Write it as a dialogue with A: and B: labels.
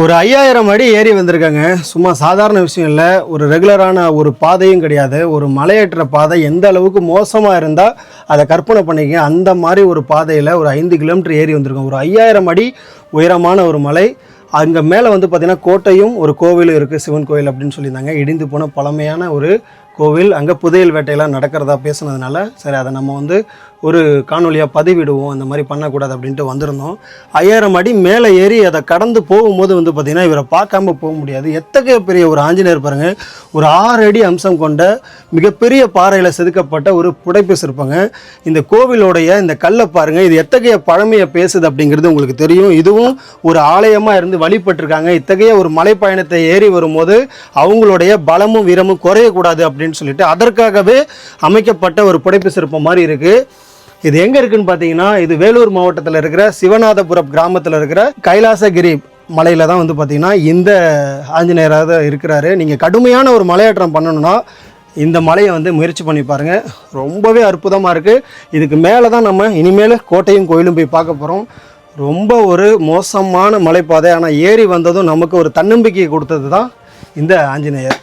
A: ஒரு ஐயாயிரம் அடி ஏறி வந்திருக்காங்க. சும்மா சாதாரண விஷயம் இல்லை. ஒரு ரெகுலரான ஒரு பாதையும் கிடையாது. ஒரு மலையேற்ற பாதை எந்த அளவுக்கு மோசமாக இருந்தால் அதை கற்பனை பண்ணிக்க அந்த மாதிரி ஒரு பாதையில் ஒரு ஐந்து கிலோமீட்டர் ஏறி வந்திருக்கோம். ஒரு ஐயாயிரம் அடி உயரமான ஒரு மலை. அங்கே மேலே வந்து பார்த்திங்கன்னா கோட்டையும் ஒரு கோவிலும் இருக்குது சிவன் கோவில் அப்படின்னு சொல்லியிருந்தாங்க. இடிந்து போன பழமையான ஒரு கோவில் அங்கே புதையல் வேட்டையெல்லாம் நடக்கிறதா பேசுனதுனால சரி அதை நம்ம வந்து ஒரு காணொலியாக பதிவிடுவோம் அந்த மாதிரி பண்ணக்கூடாது அப்படின்ட்டு வந்திருந்தோம். ஐயாயிரம் அடி மேலே ஏறி அதை கடந்து போகும்போது வந்து பார்த்திங்கன்னா இவரை பார்க்காம போக முடியாது. எத்தகைய பெரிய ஒரு ஆஞ்சநேயர் பாருங்க. ஒரு ஆறு அடி அம்சம் கொண்ட மிகப்பெரிய பாறையில் செதுக்கப்பட்ட ஒரு புடைப்பு சிற்பங்க இந்த கோவிலோடைய இந்த கல்லை பாருங்கள் இது எத்தகைய பழமையை பேசுது அப்படிங்கிறது உங்களுக்கு தெரியும். இதுவும் ஒரு ஆலயமாக இருந்து வழிபட்டிருக்காங்க. இத்தகைய ஒரு மலைப்பயணத்தை ஏறி வரும்போது அவங்களுடைய பலமும் வீரமும் குறையக்கூடாது அப்படின்னு சொல்லிட்டு அதற்காகவே அமைக்கப்பட்ட ஒரு புடைப்பு சிற்பம் மாதிரி இருக்குது இது எங்கே இருக்குன்னு பார்த்தீங்கன்னா இது வேலூர் மாவட்டத்தில் இருக்கிற சிவநாதபுரம் கிராமத்தில் இருக்கிற கைலாசகிரி மலையில் தான் வந்து பார்த்தீங்கன்னா இந்த ஆஞ்சநேயராக தான் இருக்கிறாரு. நீங்கள் கடுமையான ஒரு மலையேற்றம் பண்ணணும்னா இந்த மலையை வந்து முயற்சி பண்ணி பாருங்கள் ரொம்பவே அற்புதமாக இருக்குது இதுக்கு மேலே தான் நம்ம இனிமேல் கோட்டையும் கோயிலும் போய் பார்க்க போகிறோம் ரொம்ப ஒரு மோசமான மலைப்பாதை. ஆனால் ஏறி வந்ததும் நமக்கு ஒரு தன்னம்பிக்கையை கொடுத்தது தான் இந்த ஆஞ்சநேயர்.